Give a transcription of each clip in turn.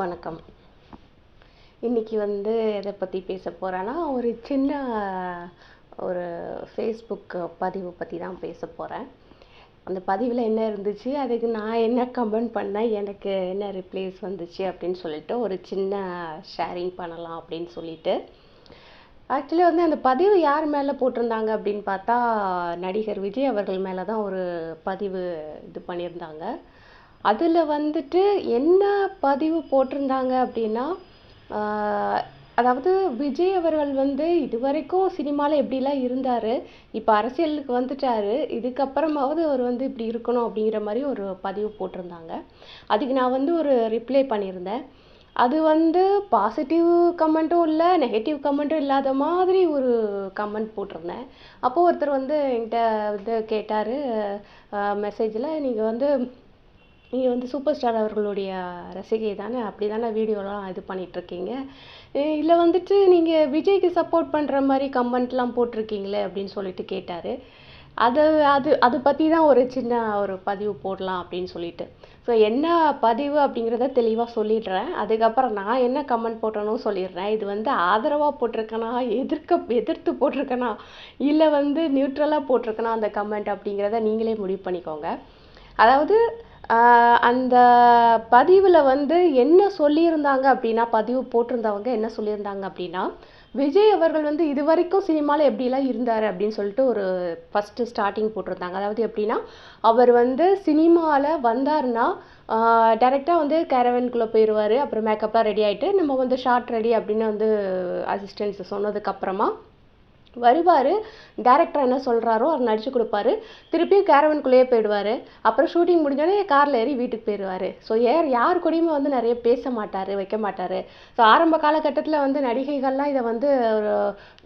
வணக்கம். இன்னைக்கு வந்து எதை பற்றி பேச போகிறேன்னா ஒரு சின்ன ஒரு ஃபேஸ்புக் பதிவு பற்றி தான் பேச போகிறேன் அந்த பதிவில் என்ன இருந்துச்சு அதுக்கு நான் என்ன கமெண்ட் பண்ணேன் எனக்கு என்ன ரிப்ளேஸ் வந்துச்சு அப்படின்னு சொல்லிட்டு ஒரு சின்ன ஷேரிங் பண்ணலாம் அப்படின்னு சொல்லிட்டு. ஆக்சுவலி வந்து அந்த பதிவு யார் மேலே போட்டிருந்தாங்க அப்படின்னு பார்த்தா நடிகர் விஜய் அவர்கள் மேலே தான் ஒரு பதிவு இது பண்ணியிருந்தாங்க. அதில் வந்துட்டு என்ன பதிவு போட்டிருந்தாங்க அப்படின்னா அதாவது விஜய் அவர்கள் வந்து இது வரைக்கும் சினிமாவில் எப்படிலாம் இருந்தார் இப்போ அரசியலுக்கு வந்துட்டாரு இதுக்கப்புறமாவது அவர் வந்து இப்படி இருக்கணும் அப்படிங்கிற மாதிரி ஒரு பதிவு போட்டிருந்தாங்க. அதுக்கு நான் வந்து ஒரு ரிப்ளை பண்ணியிருந்தேன். அது வந்து பாசிட்டிவ் கமெண்ட்டும் இல்லை நெகட்டிவ் கமெண்ட்டும் இல்லாத மாதிரி ஒரு கமெண்ட் போட்டிருந்தேன். அப்போது ஒருத்தர் வந்து என்கிட்ட வந்து கேட்டார் மெசேஜில் நீங்கள் வந்து நீங்கள் வந்து சூப்பர் ஸ்டார் அவர்களுடைய ரசிகை தானே? அப்படி தானே வீடியோலாம் இது பண்ணிகிட்ருக்கீங்க இல்லை வந்துட்டு நீங்கள் விஜய்க்கு சப்போர்ட் பண்ணுற மாதிரி கமெண்ட்லாம் போட்டிருக்கீங்களே அப்படின்னு சொல்லிட்டு கேட்டார். அது அது அதை பற்றி தான் ஒரு சின்ன ஒரு பதிவு போடலாம் அப்படின்னு சொல்லிட்டு. ஸோ என்ன பதிவு அப்படிங்கிறத தெளிவாக சொல்லிடுறேன். அதுக்கப்புறம் நான் என்ன கமெண்ட் போட்டேனும் சொல்லிடுறேன். இது வந்து ஆதரவாக போட்டிருக்கேனா எதிர்க்க எதிர்த்து போட்டிருக்கேனா இல்லை வந்து நியூட்ரலாக போட்டிருக்கேனா அந்த கமெண்ட் அப்படிங்கிறத நீங்களே முடிவு பண்ணிக்கோங்க. அதாவது அந்த பதிவில் வந்து என்ன சொல்லியிருந்தாங்க அப்படின்னா பதிவு போட்டிருந்தவங்க என்ன சொல்லியிருந்தாங்க அப்படின்னா விஜய் அவர்கள் வந்து இது வரைக்கும் சினிமாவில் எப்படிலாம் இருந்தார் அப்படின்னு சொல்லிட்டு ஒரு ஃபஸ்ட்டு ஸ்டார்டிங் போட்டிருந்தாங்க. அதாவது எப்படின்னா அவர் வந்து சினிமாவில் வந்தார்னா டேரெக்டாக வந்து கேரவன்குள்ளே போயிடுவார் அப்புறம் மேக்கப்லாம் ரெடி ஆகிட்டு நம்ம வந்து ஷார்ட் ரெடி அப்படின்னு வந்து அசிஸ்டன்ஸ் சொன்னதுக்கப்புறமா வருவார். டேரக்டர் என்ன சொல்கிறாரோ அவர் நடிச்சு கொடுப்பாரு. திருப்பியும் கேரவனுக்குள்ளேயே போயிடுவார். அப்புறம் ஷூட்டிங் முடிஞ்சோடனே காரில் ஏறி வீட்டுக்கு போயிடுவார். ஸோ ஏர் யார் கூடயுமே வந்து நிறைய பேச மாட்டார் வைக்க மாட்டார். ஸோ ஆரம்ப காலகட்டத்தில் வந்து நடிகைகள்லாம் இதை வந்து ஒரு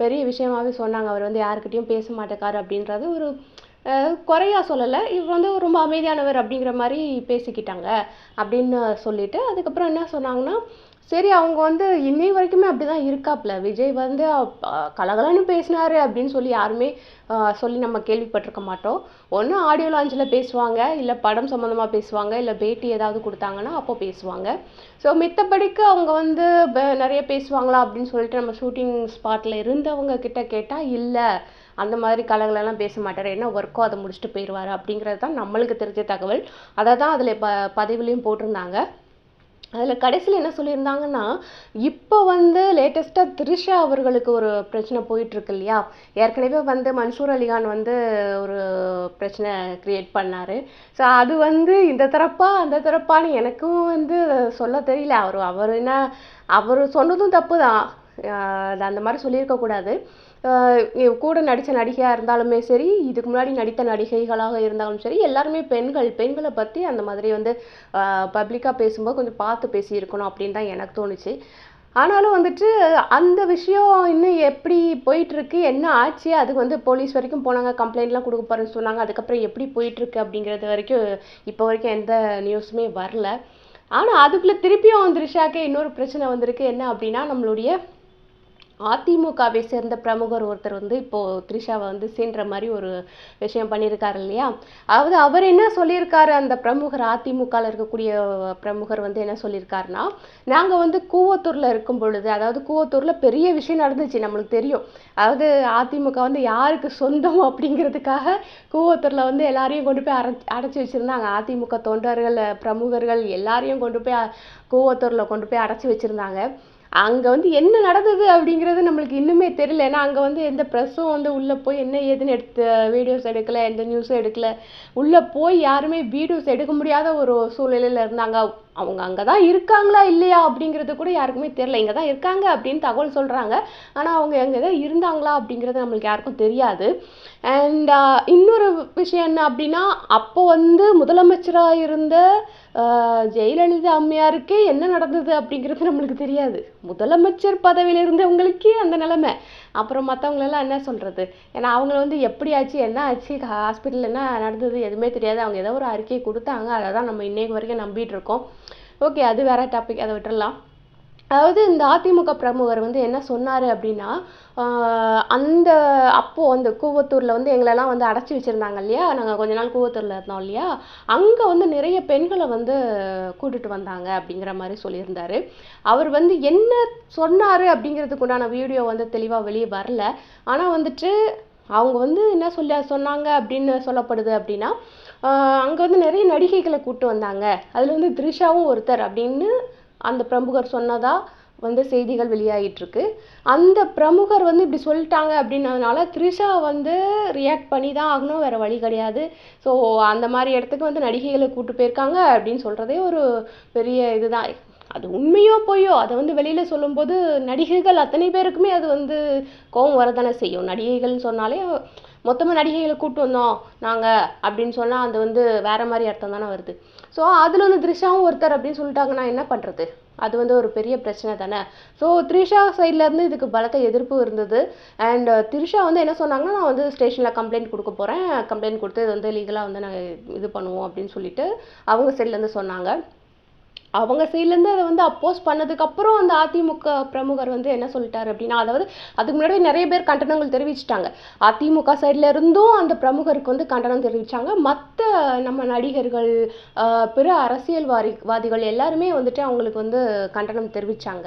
பெரிய விஷயமாவே சொன்னாங்க. அவர் வந்து யாருக்கிட்டையும் பேச மாட்டேக்காரு அப்படின்றது ஒரு குறையாக சொல்லலை. இவர் வந்து ரொம்ப அமைதியானவர் அப்படிங்கிற மாதிரி பேசிக்கிட்டாங்க அப்படின்னு சொல்லிட்டு அதுக்கப்புறம் என்ன சொன்னாங்கன்னா சரி அவங்க வந்து இன்னை வரைக்குமே அப்படிதான் இருக்காப்ல. விஜய் வந்து கலகலன்னு பேசினாரு அப்படின்னு சொல்லி யாருமே சொல்லி நம்ம கேள்விப்பட்டிருக்க மாட்டோம். ஒன்று ஆடியோ லான்ச்சில் பேசுவாங்க இல்லை படம் சம்மந்தமாக பேசுவாங்க இல்லை பேட்டி ஏதாவது கொடுத்தாங்கன்னா அப்போ பேசுவாங்க. ஸோ மித்தபடிக்கு அவங்க வந்து நிறைய பேசுவாங்களா அப்படின்னு சொல்லிட்டு நம்ம ஷூட்டிங் ஸ்பாட்டில் இருந்தவங்க கிட்ட கேட்டால் இல்லை அந்த மாதிரி கலகலெல்லாம் பேச மாட்டார். என்ன ஒர்க்கோ அதை முடிச்சுட்டு போயிடுவார் அப்படிங்கிறது தான் நம்மளுக்கு தெரிஞ்ச தகவல். அதை தான் அதில் ப பதிவுலேயும் போட்டிருந்தாங்க. அதில் கடைசியில் என்ன சொல்லியிருந்தாங்கன்னா இப்போ வந்து லேட்டஸ்ட்டாக த்ரிஷா அவர்களுக்கு ஒரு பிரச்சனை போயிட்டுருக்கு இல்லையா? ஏற்கனவே வந்து மன்சூர் அலிகான் வந்து ஒரு பிரச்சனை க்ரியேட் பண்ணார். ஸோ அது வந்து இந்த தரப்பா அந்த தரப்பான்னு எனக்கும் வந்து சொல்ல தெரியல. அவர் அவர் என்ன அவர் சொன்னதும் தப்பு தான் அது அந்த மாதிரி சொல்லியிருக்கக்கூடாது கூட நடித்த நடிகையாக இருந்தாலுமே சரி இதுக்கு முன்னாடி நடித்த நடிகைகளாக இருந்தாலும் சரி எல்லாருமே பெண்கள் பெண்களை பற்றி அந்த மாதிரி வந்து பப்ளிக்காக பேசும்போது கொஞ்சம் பார்த்து பேசியிருக்கணும் அப்படின்னு தான் எனக்கு தோணுச்சு. ஆனாலும் வந்துட்டு அந்த விஷயம் இன்னும் எப்படி போயிட்டுருக்கு என்ன ஆச்சு அதுக்கு வந்து போலீஸ் வரைக்கும் போனாங்க கம்ப்ளைண்ட்லாம் கொடுக்க போகிறேன்னு சொன்னாங்க அதுக்கப்புறம் எப்படி போயிட்டுருக்கு அப்படிங்கிறது வரைக்கும் இப்போ வரைக்கும் எந்த நியூஸுமே வரல. ஆனால் அதுக்குள்ளே திருப்பியும் த்ரிஷாக்கே இன்னொரு பிரச்சனை வந்திருக்கு என்ன அப்படின்னா நம்மளுடைய அதிமுகவை சேர்ந்த பிரமுகர் ஒருத்தர் வந்து இப்போது த்ரிஷாவை வந்து சீன்ற மாதிரி ஒரு விஷயம் பண்ணியிருக்காரு இல்லையா? அதாவது அவர் என்ன சொல்லியிருக்காரு? அந்த பிரமுகர் அதிமுகவில் இருக்கக்கூடிய பிரமுகர் வந்து என்ன சொல்லியிருக்காருன்னா நாங்கள் வந்து கூவத்தூரில் இருக்கும் பொழுது அதாவது கூவத்தூரில் பெரிய விஷயம் நடந்துச்சு நம்மளுக்கு தெரியும். அதாவது அதிமுக வந்து யாருக்கு சொந்தம் அப்படிங்கிறதுக்காக கூவத்தூரில் வந்து எல்லாரையும் கொண்டு போய் அரை அடைச்சி வச்சுருந்தாங்க. அதிமுக தொண்டர்கள் பிரமுகர்கள் எல்லாரையும் கொண்டு போய் கூவத்தூரில் கொண்டு போய் அடைச்சி வச்சுருந்தாங்க. அங்கே வந்து என்ன நடந்தது அப்படிங்கிறது நம்மளுக்கு இன்னுமே தெரியல. ஏன்னா அங்கே வந்து எந்த ப்ரெஸ்ஸும் வந்து உள்ளே போய் என்ன ஏதுன்னு எடுத்து வீடியோஸ் எடுக்கலை எந்த நியூஸும் எடுக்கல. உள்ளே போய் யாருமே வீடியோஸ் எடுக்க முடியாத ஒரு சூழ்நிலையில் இருந்தாங்க. அவங்க அங்கே தான் இருக்காங்களா இல்லையா அப்படிங்கிறது கூட யாருக்குமே தெரியல. இங்கே தான் இருக்காங்க அப்படின்னு தகவல் சொல்கிறாங்க ஆனால் அவங்க எங்கே தான் இருந்தாங்களா அப்படிங்கிறது நம்மளுக்கு யாருக்கும் தெரியாது. அண்ட் uh, இன்னொரு விஷயம் என்ன அப்படின்னா அப்போ வந்து முதலமைச்சராக இருந்த uh, ஜெயலலிதா அம்மையாருக்கே என்ன நடந்தது அப்படிங்கிறது நம்மளுக்கு தெரியாது. முதலமைச்சர் பதவியில் இருந்தவங்களுக்கே அந்த நிலைமை. அப்புறம் மற்றவங்களெல்லாம் என்ன சொல்கிறது ஏன்னா அவங்கள வந்து எப்படி ஆச்சு என்ன ஆச்சு ஹாஸ்பிட்டலில் என்ன நடந்தது எதுவுமே தெரியாது. அவங்க ஏதோ ஒரு அறிக்கை கொடுத்தாங்க. அதை தான் நம்ம இன்னைக்கு வரைக்கும் நம்பிட்டு இருக்கோம். ஓகே அது வேற டாபிக் அதை விட்டுடலாம் அதாவது இந்த அதிமுக பிரமுகர் வந்து என்ன சொன்னார் அப்படின்னா அந்த அப்போது அந்த கூவத்தூரில் வந்து எங்களெல்லாம் வந்து அடைச்சி வச்சுருந்தாங்க இல்லையா? நாங்கள் கொஞ்ச நாள் கூவத்தூரில் இருந்தோம் இல்லையா? அங்கே வந்து நிறைய பெண்களை வந்து கூட்டிகிட்டு வந்தாங்க அப்படிங்கிற மாதிரி சொல்லியிருந்தார். அவர் வந்து என்ன சொன்னார் அப்படிங்கிறதுக்கு உண்டான வீடியோ வந்து தெளிவாக வெளியே வரல. ஆனால் வந்துட்டு அவங்க வந்து என்ன சொல்ல சொன்னாங்க அப்படின்னு சொல்லப்படுது அப்படின்னா அங்கே வந்து நிறைய நடிகைகளை கூப்பிட்டு வந்தாங்க. அதில் வந்து த்ரிஷாவும் ஒருத்தர் அப்படின்னு அந்த பிரமுகர் சொன்னதாக வந்து செய்திகள் வெளியாகிட்டுருக்கு அந்த பிரமுகர் வந்து இப்படி சொல்லிட்டாங்க அப்படின்னதுனால த்ரிஷா வந்து ரியாக்ட் பண்ணி தான் ஆகணும் வேறு வழி கிடையாது. ஸோ அந்த மாதிரி இடத்துக்கு வந்து நடிகைகளை கூப்பிட்டு போயிருக்காங்க அப்படின்னு சொல்கிறதே ஒரு பெரிய இதுதான். அது உண்மையோ பொய்யோ அதை வந்து வெளியில் சொல்லும்போது நடிகைகள் அத்தனை பேருக்குமே அது வந்து கோவம் வரதானே செய்யும். நடிகைகள்னு சொன்னாலே மொத்தமாக நடிகைகளை கூட்டு வந்தோம் நாங்கள் அப்படின்னு சொன்னால் அது வந்து வேற மாதிரி அர்த்தம் தானே வருது. ஸோ அதில் வந்து த்ரிஷாவும் ஒருத்தர் அப்படின்னு சொல்லிட்டாங்கன்னா என்ன பண்ணுறது அது வந்து ஒரு பெரிய பிரச்சனை தானே. ஸோ த்ரிஷா சைட்லேருந்து இதுக்கு பலத்த எதிர்ப்பு இருந்தது. அண்ட் த்ரிஷா வந்து என்ன சொன்னாங்கன்னா நான் வந்து ஸ்டேஷனில் கம்ப்ளைண்ட் கொடுக்க போகிறேன் கம்ப்ளைண்ட் கொடுத்து இது வந்து லீகலாக வந்து நாங்கள் இது பண்ணுவோம் அப்படின்னு சொல்லிட்டு அவங்க சைட்லேருந்து சொன்னாங்க. அவங்க சைட்லேருந்து அதை வந்து அப்போஸ் பண்ணதுக்கப்புறம் அந்த அதிமுக பிரமுகர் வந்து என்ன சொல்லிட்டாரு அப்படின்னா அதாவது அதுக்கு முன்னாடி நிறைய பேர் கண்டனங்கள் தெரிவிச்சிட்டாங்க. அதிமுக சைடில் இருந்தும் அந்த பிரமுகருக்கு வந்து கண்டனம் தெரிவித்தாங்க மற்ற நம்ம நடிகர்கள் பிற அரசியல்வாதி வாதிகள் எல்லாருமே வந்துட்டு அவங்களுக்கு வந்து கண்டனம் தெரிவித்தாங்க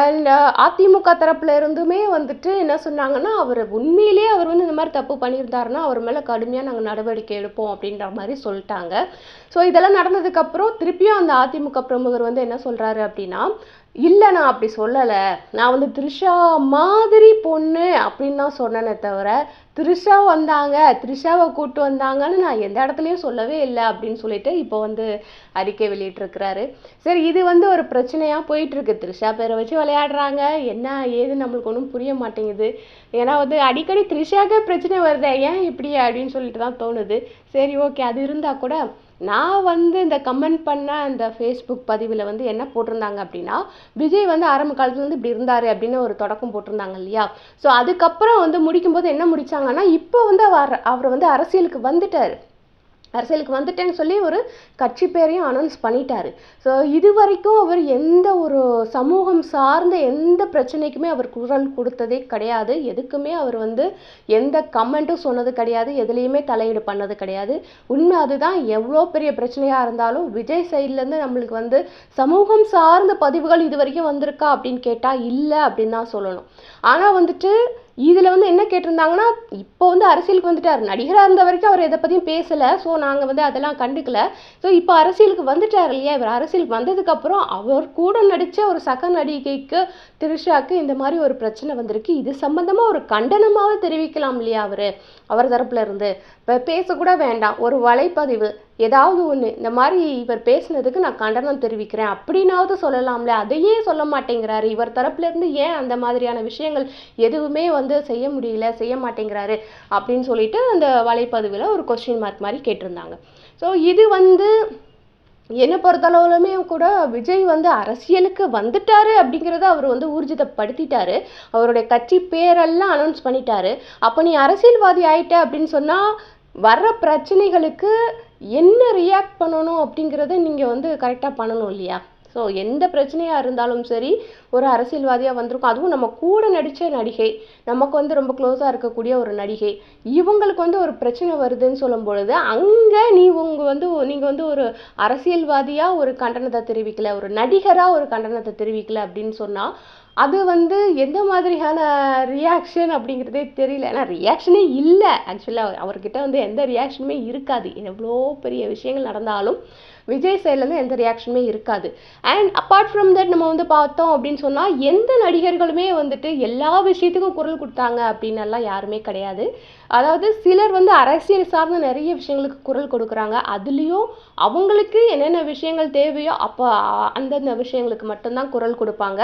அண்ட் uh, அதிமுக தரப்புல இருந்துமே வந்துட்டு என்ன சொன்னாங்கன்னா அவர் உண்மையிலேயே அவர் வந்து இந்த மாதிரி தப்பு பண்ணியிருந்தாருன்னா அவர் மேலே கடுமையாக நாங்கள் நடவடிக்கை எடுப்போம் அப்படின்ற மாதிரி சொல்லிட்டாங்க. ஸோ இதெல்லாம் நடந்ததுக்கப்புறம் திருப்பியும் அந்த அதிமுக பிரமுகர் வந்து என்ன சொல்கிறாரு அப்படின்னா இல்லை நான் அப்படி சொல்லலை. நான் வந்து த்ரிஷா மாதிரி பொண்ணு அப்படின்னு தான் சொன்னேனே தவிர த்ரிஷா வந்தாங்க. த்ரிஷாவை கூட்டு வந்தாங்கன்னு நான் எந்த இடத்துலையும் சொல்லவே இல்லை அப்படின்னு சொல்லிட்டு இப்போ வந்து அறிக்கை வெளியிட்டிருக்கிறாரு. சரி இது வந்து ஒரு பிரச்சனையாக போயிட்டுருக்கு. த்ரிஷா பேரை வச்சு விளையாடுறாங்க. என்ன ஏது நம்மளுக்கு ஒன்றும் புரிய மாட்டேங்குது. ஏன்னா வந்து அடிக்கடி த்ரிஷாக்கே பிரச்சனை வருதே. ஏன் இப்படி அப்படின்னு சொல்லிட்டு தான் தோணுது. சரி ஓகே அது இருந்தால் கூட நான் வந்து இந்த கமெண்ட் பண்ண அந்த ஃபேஸ்புக் பதிவில் வந்து என்ன போட்டிருந்தாங்க அப்படின்னா விஜய் வந்து ஆரம்ப காலத்துலேருந்து இப்படி இருந்தார் அப்படின்னு ஒரு தொடக்கம் போட்டிருந்தாங்க இல்லையா? ஸோ அதுக்கப்புறம் வந்து முடிக்கும்போது என்ன முடித்தாங்கன்னா இப்போ வந்து அவர் அவர் வந்து அரசியலுக்கு வந்துட்டார். அரசியலுக்கு வந்துட்டேன்னு சொல்லி ஒரு கட்சி பேரையும் அனௌன்ஸ் பண்ணிட்டாரு. ஸோ இது வரைக்கும் அவர் எந்த ஒரு சமூகம் சார்ந்த எந்த பிரச்சனைக்குமே அவர் குரல் கொடுத்ததே கிடையாது. எதுக்குமே அவர் வந்து எந்த கமெண்ட்டும் சொன்னது கிடையாது. எதுலேயுமே தலையீடு பண்ணது கிடையாது. உண்மை அதுதான். எவ்வளோ பெரிய பிரச்சனையாக இருந்தாலும் விஜய் சைட்லேருந்து நம்மளுக்கு வந்து சமூகம் சார்ந்த பதிவுகள் இது வரைக்கும் வந்திருக்கா அப்படின்னு கேட்டால் இல்லை அப்படின்னு தான் சொல்லணும். ஆனால் வந்துட்டு இதில் வந்து என்ன கேட்டிருந்தாங்கன்னா இப்போ வந்து அரசியலுக்கு வந்துட்டார். நடிகராக இருந்த வரைக்கும் அவர் எதை பற்றியும் பேசலை. ஸோ நாங்கள் வந்து அதெல்லாம் கண்டுக்கல. ஸோ இப்போ அரசியலுக்கு வந்துட்டார் இல்லையா? இவர் அரசியலுக்கு வந்ததுக்கப்புறம் அவர் கூட நடித்த ஒரு சக நடிகைக்கு திரிஷாக்கு இந்த மாதிரி ஒரு பிரச்சனை வந்திருக்கு. இது சம்பந்தமாக ஒரு கண்டனமாக தெரிவிக்கலாம் இல்லையா அவர்? அவர் தரப்புல இருந்து. இப்போ பேசக்கூட வேண்டாம். ஒரு வலைப்பதிவு. ஏதாவது ஒன்று இந்த மாதிரி இவர் பேசுனதுக்கு நான் கண்டனம் தெரிவிக்கிறேன். அப்படின்னாவது சொல்லலாம்ல. அதையே சொல்ல மாட்டேங்கிறாரு. இவர் தரப்புலேருந்து ஏன் அந்த மாதிரியான விஷயங்கள் எதுவுமே வந்து செய்ய முடியல செய்ய மாட்டேங்கிறாரு அப்படின்னு சொல்லிட்டு அந்த வலைப்பதிவில் ஒரு கொஸ்டின் மார்க் மாதிரி கேட்டிருந்தாங்க. ஸோ இது வந்து என்னை பொறுத்தளவுலுமே கூட விஜய் வந்து அரசியலுக்கு வந்துட்டாரு அப்படிங்கிறத அவர் வந்து ஊர்ஜிதப்படுத்திட்டாரு. அவருடைய கட்சி பேரெல்லாம் அனௌன்ஸ் பண்ணிட்டாரு. அப்போ நீ அரசியல்வாதி ஆயிட்ட அப்படின்னு சொன்னால் வர்ற பிரச்சனைகளுக்கு என்ன ரியாக்ட் பண்ணணும் அப்படிங்கிறத நீங்கள் வந்து கரெக்டாக பண்ணணும் இல்லையா? ஸோ எந்த பிரச்சனையாக இருந்தாலும் சரி ஒரு அரசியல்வாதியாக வந்திருக்கும் அதுவும் நம்ம கூட நடித்த நடிகை நமக்கு வந்து ரொம்ப க்ளோஸாக இருக்கக்கூடிய ஒரு நடிகை இவங்களுக்கு வந்து ஒரு பிரச்சனை வருதுன்னு சொல்லும் பொழுது அங்கே நீ உங்க வந்து நீங்கள் வந்து ஒரு அரசியல்வாதியாக ஒரு கண்டனத்தை தெரிவிக்கல ஒரு நடிகராக ஒரு கண்டனத்தை தெரிவிக்கல அப்படின்னு சொன்னால் அது வந்து எந்த மாதிரியான ரியாக்ஷன் அப்படிங்கிறதே தெரியல. ஏன்னா ரியாக்ஷனே இல்லை ஆக்சுவலாக அவர்கிட்ட வந்து எந்த ரியாக்ஷனுமே இருக்காது. எவ்வளோ பெரிய விஷயங்கள் நடந்தாலும் விஜய் சைட்லேருந்து எந்த ரியாக்ஷனுமே இருக்காது. அண்ட் அப்பார்ட் ஃப்ரம் தட் நம்ம வந்து பார்த்தோம் அப்படின்னு சொன்னால் எந்த நடிகர்களுமே வந்துட்டு எல்லா விஷயத்துக்கும் குரல் கொடுத்தாங்க அப்படின்னுலாம் யாருமே கிடையாது. அதாவது சிலர் வந்து அரசியல் சார்ந்த நிறைய விஷயங்களுக்கு குரல் கொடுக்குறாங்க. அதுலேயும் அவங்களுக்கு என்னென்ன விஷயங்கள் தேவையோ அப்போ அந்தந்த விஷயங்களுக்கு மட்டும்தான் குரல் கொடுப்பாங்க.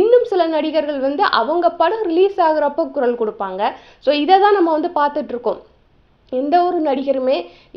இன்னும் சில நடிகர்கள் வந்து அவங்க படம் ரிலீஸ் ஆகுறப்போ குரல் கொடுப்பாங்க. ஸோ இதை தான் நம்ம வந்து பார்த்துட்ருக்கோம் எந்த ஒரு நடிகருமே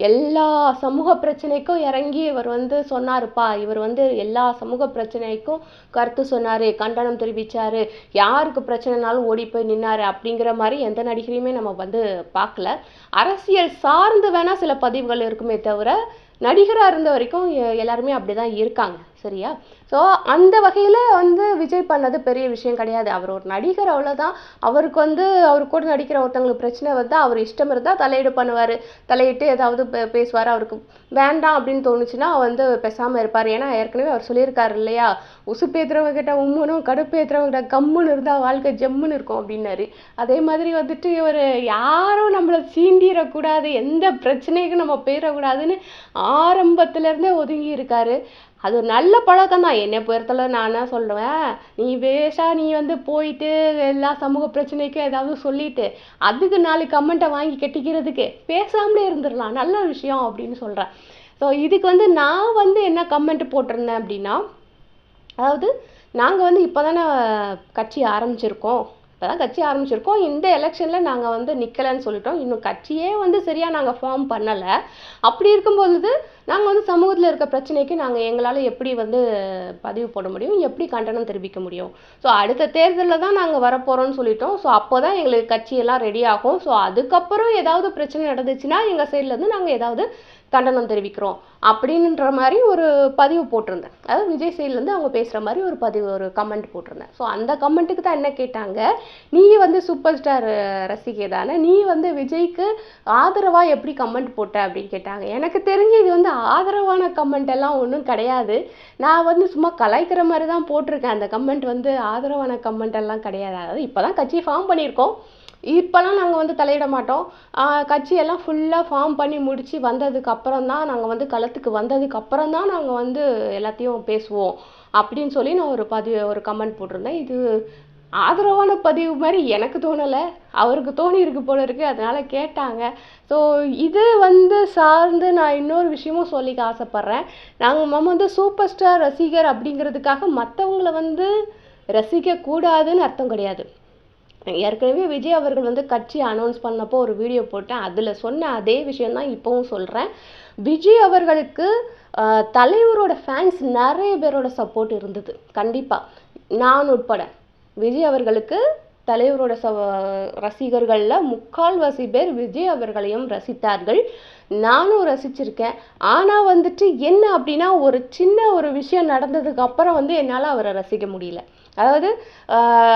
எல்லா சமூக பிரச்சனைக்கும் இறங்கி இவர் வந்து சொன்னாருப்பா. இவர் வந்து எல்லா சமூக பிரச்சனைக்கும் கருத்து சொன்னார் கண்டனம் தெரிவிச்சாரு. யாருக்கு பிரச்சனைனாலும் ஓடி போய் நின்னார் அப்படிங்கிற மாதிரி எந்த நடிகரையுமே நம்ம வந்து பார்க்கல. அரசியல் சார்ந்து வேணால் சில பதிவுகள் இருக்குமே தவிர நடிகராக இருந்த வரைக்கும் எல்லாருமே எல்லாருமே அப்படிதான் இருக்காங்க. சரியா? ஸோ அந்த வகையில் வந்து விஜய் பண்ணது பெரிய விஷயம் கிடையாது. அவர் ஒரு நடிகர் அவ்வளோதான் அவருக்கு வந்து அவர் கூட நடிக்கிற ஒருத்தவங்களுக்கு பிரச்சனை வந்தால் அவர் இஷ்டம் இருந்தால் தலையீடு பண்ணுவார். தலையிட்டு ஏதாவது பேசுவார். அவருக்கு வேண்டாம் அப்படின்னு தோணுச்சுன்னா வந்து பேசாமல் இருப்பார். ஏன்னா ஏற்கனவே அவர் சொல்லியிருக்காரு இல்லையா? உசுப்பேத்துறவங்க கிட்ட உம்முனும் ஏற்றுறவங்க கிட்ட கம்முன்னு இருந்தால் வாழ்க்கை ஜம்முன்னு இருக்கும் அப்படின்னாரு. அதே மாதிரி வந்துட்டு இவர் யாரும் நம்மளை சீண்டிடக்கூடாது. எந்த பிரச்சனைக்கும் நம்ம போயிடக்கூடாதுன்னு ஆரம்பத்துலேருந்தே ஒதுங்கி இருக்காரு. அது ஒரு நல்ல பழக்கம் தான் என்னை பொறுத்தளவு நான் என்ன சொல்லுவேன் நீ வேஷா நீ வந்து போயிட்டு எல்லா சமூக பிரச்சனைக்கும் ஏதாவது சொல்லிட்டு அதுக்கு நாலு கமெண்ட்டை வாங்கி கட்டிக்கிறதுக்கு பேசாமலே இருந்துடலாம். நல்ல விஷயம் அப்படின்னு சொல்கிறேன் ஸோ இதுக்கு வந்து நான் வந்து என்ன கமெண்ட் போட்டிருந்தேன் அப்படின்னா அதாவது நாங்கள் வந்து இப்போ தானே கட்சி ஆரம்பிச்சிருக்கோம். இப்போ தான் கட்சி ஆரம்பிச்சிருக்கோம். இந்த எலெக்ஷனில் நாங்கள் வந்து நிற்கலைன்னு சொல்லிட்டோம். இன்னும் கட்சியே வந்து சரியாக நாங்கள் ஃபார்ம் பண்ணலை. அப்படி இருக்கும்பொழுது நாங்கள் வந்து சமூகத்தில் இருக்க பிரச்சனைக்கு நாங்கள் எங்களால் எப்படி வந்து பதிவு போட முடியும்? எப்படி கண்டனம் தெரிவிக்க முடியும்? ஸோ அடுத்த தேர்தலில் தான் நாங்கள் வரப்போகிறோம்னு சொல்லிட்டோம். ஸோ அப்போ தான் எங்களுக்கு கட்சியெல்லாம் ரெடி ஆகும். ஸோ அதுக்கப்புறம் ஏதாவது பிரச்சனை நடந்துச்சுன்னா எங்கள் சைட்லேருந்து நாங்கள் ஏதாவது கண்டனம் தெரிவிக்கிறோம் அப்படின்ற மாதிரி ஒரு பதிவு போட்டிருந்தேன். அதாவது விஜய் சைட்லேருந்து அவங்க பேசுகிற மாதிரி ஒரு பதிவு ஒரு கமெண்ட் போட்டிருந்தேன். ஸோ அந்த கமெண்ட்டுக்கு தான் என்ன கேட்டாங்க? நீ வந்து சூப்பர் ஸ்டார் ரசிகை தானே? நீ வந்து விஜய்க்கு ஆதரவாக எப்படி கமெண்ட் போட்ட அப்படின்னு கேட்டாங்க. எனக்கு தெரிஞ்சு இது வந்து ஆதரவான கமெண்ட் எல்லாம் ஒன்றும் கிடையாது. நான் வந்து சும்மா கலாய்க்கிற மாதிரி தான் போட்டிருக்கேன். அந்த கமெண்ட் வந்து ஆதரவான கமெண்ட் எல்லாம் கிடையாது. அதாவது இப்போ தான் கட்சி ஃபார்ம் பண்ணியிருக்கோம். இப்போலாம் நாங்கள் வந்து தலையிட மாட்டோம். கட்சியெல்லாம் ஃபுல்லாக ஃபார்ம் பண்ணி முடித்து வந்ததுக்கு அப்புறம் தான் நாங்கள் வந்து களத்துக்கு வந்ததுக்கு அப்புறம் தான் நாங்கள் வந்து எல்லாத்தையும் பேசுவோம். அப்படின்னு சொல்லி நான் ஒரு பதிவு ஒரு கமெண்ட் போட்டிருந்தேன். இது ஆதரவான பதிவு மாதிரி எனக்கு தோணலை. அவருக்கு தோணி இருக்கு போல இருக்கு. அதனால கேட்டாங்க. ஸோ இது வந்து சார்ந்து நான் இன்னொரு விஷயமும் சொல்லிக்க ஆசைப்பட்றேன். நாங்கள் நம்ம வந்து சூப்பர் ஸ்டார் ரசிகர் அப்படிங்கிறதுக்காக மற்றவங்கள வந்து ரசிக்கக்கூடாதுன்னு அர்த்தம் கிடையாது. ஏற்கனவே விஜய் அவர்கள் வந்து கட்சி அனௌன்ஸ் பண்ணப்போ ஒரு வீடியோ போட்டேன். அதில் சொன்ன அதே விஷயந்தான் இப்போவும் சொல்கிறேன் விஜய் அவர்களுக்கு தலைவரோட ஃபேன்ஸ் நிறைய பேரோட சப்போர்ட் இருந்தது. கண்டிப்பாக நான் உட்பட. விஜய் அவர்களுக்கு தலைவரோட ச ரசிகர்களில் முக்கால்வாசி பேர் விஜய் அவர்களையும் ரசித்தார்கள். நானும் ரசிச்சிருக்கேன். ஆனால் வந்துட்டு என்ன அப்படின்னா ஒரு சின்ன ஒரு விஷயம் நடந்ததுக்கு அப்புறம் வந்து என்னால் அவரை ரசிக்க முடியல. அதாவது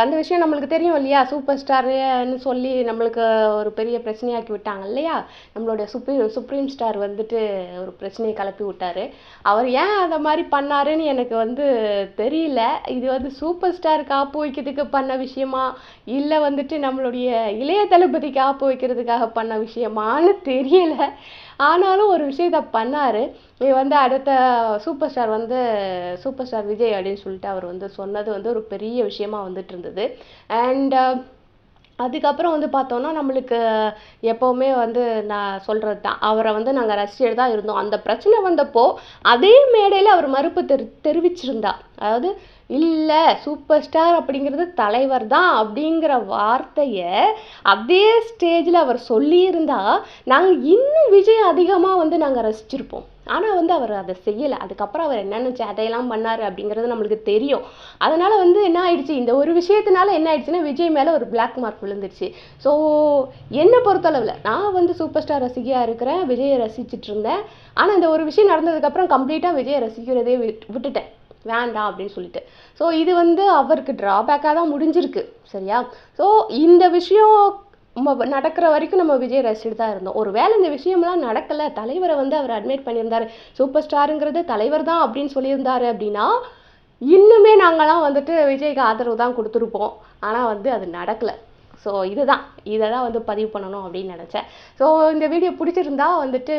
அந்த விஷயம் நம்மளுக்கு தெரியும் இல்லையா? சூப்பர் ஸ்டாருன்னு சொல்லி நம்மளுக்கு ஒரு பெரிய பிரச்சனையாக்கி விட்டாங்க இல்லையா? நம்மளுடைய சுப்ரீம் சுப்ரீம் ஸ்டார் வந்துட்டு ஒரு பிரச்சனையை கிளப்பி விட்டார். அவர் ஏன் அதை மாதிரி பண்ணாருன்னு எனக்கு வந்து தெரியல. இது வந்து சூப்பர் ஸ்டார் காப்பு வைக்கிறதுக்கு பண்ண விஷயமா? இல்லை வந்துட்டு நம்மளுடைய இளைய தளபதி காப்பு வைக்கிறதுக்காக பண்ண விஷயமான்னு தெரியல. ஆனாலும் ஒரு விஷயத்த பண்ணார். இது வந்து அடுத்த சூப்பர் ஸ்டார் வந்து சூப்பர் ஸ்டார் விஜய் அப்படின்னு சொல்லிட்டு அவர் வந்து சொன்னது வந்து ஒரு பெரிய விஷயமா வந்துட்டு இருந்தது. அண்ட் uh, அதுக்கப்புறம் வந்து பார்த்தோன்னா நம்மளுக்கு எப்போவுமே வந்து நான் சொல்கிறது தான். அவரை வந்து நாங்கள் ரசிச்சுட்டு தான் இருந்தோம். அந்த பிரச்சனை வந்தப்போ அதே மேடையில் அவர் மறுப்பு தெரி தெரிவிச்சிருந்தா. அதாவது இல்லை சூப்பர் ஸ்டார் அப்படிங்கிறது தலைவர் தான் அப்படிங்கிற வார்த்தையை அதே ஸ்டேஜில் அவர் சொல்லியிருந்தா நாங்கள் இன்னும் விஜய் அதிகமாக வந்து நாங்கள் ரசிச்சிருப்போம். ஆனால் வந்து அவர் அதை செய்யலை. அதுக்கப்புறம் அவர் என்னென்ன சேட்டையெல்லாம் பண்ணார் அப்படிங்கிறது நம்மளுக்கு தெரியும். அதனால் வந்து என்ன ஆயிடுச்சு? இந்த ஒரு விஷயத்தினால என்ன ஆயிடுச்சுன்னா விஜய் மேலே ஒரு பிளாக் மார்க் விழுந்துருச்சு. ஸோ என்னை பொறுத்தளவில் நான் வந்து சூப்பர் ஸ்டார் ரசிகையாக இருக்கிறேன் விஜயை ரசிச்சுட்டு இருந்தேன். ஆனால் இந்த ஒரு விஷயம் நடந்ததுக்கப்புறம் கம்ப்ளீட்டாக விஜயை ரசிக்கிறதே விட்டுட்டேன். வேண்டாம் அப்படின்னு சொல்லிட்டு. ஸோ இது வந்து அவருக்கு ட்ராபேக்காக தான் முடிஞ்சிருக்கு சரியா? ஸோ இந்த விஷயம் நடக்கிற வரைக்கும் நம்ம விஜய் ரசிச்சுட்டு தான் இருந்தோம். ஒரு வேளை இந்த விஷயம்லாம் நடக்கலை தலைவரை வந்து அவர் அட்மிட் பண்ணியிருந்தாரு. சூப்பர் ஸ்டாருங்கிறது தலைவர் தான் அப்படின்னு சொல்லியிருந்தாரு அப்படின்னா இன்னுமே நாங்களாம் வந்துட்டு விஜய்க்கு ஆதரவு தான் கொடுத்துருப்போம். ஆனால் வந்து அது நடக்கலை. ஸோ இதுதான். இதை தான் வந்து பதிவு பண்ணணும் அப்படின்னு நினச்சேன். ஸோ இந்த வீடியோ பிடிச்சிருந்தா வந்துட்டு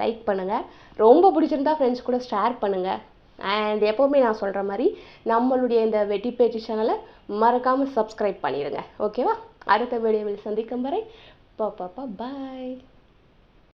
லைக் பண்ணுங்கள் ரொம்ப பிடிச்சிருந்தா ஃப்ரெண்ட்ஸ் கூட ஷேர் பண்ணுங்கள் அண்ட் எப்போவுமே நான் சொல்கிற மாதிரி நம்மளுடைய இந்த வெட்டி பேச்சு சேனலை மறக்காமல் சப்ஸ்கிரைப் பண்ணிடுங்க ஓகேவா அடுத்த வீடியோவில் சந்திக்கும் வரை பாப்பா பாய்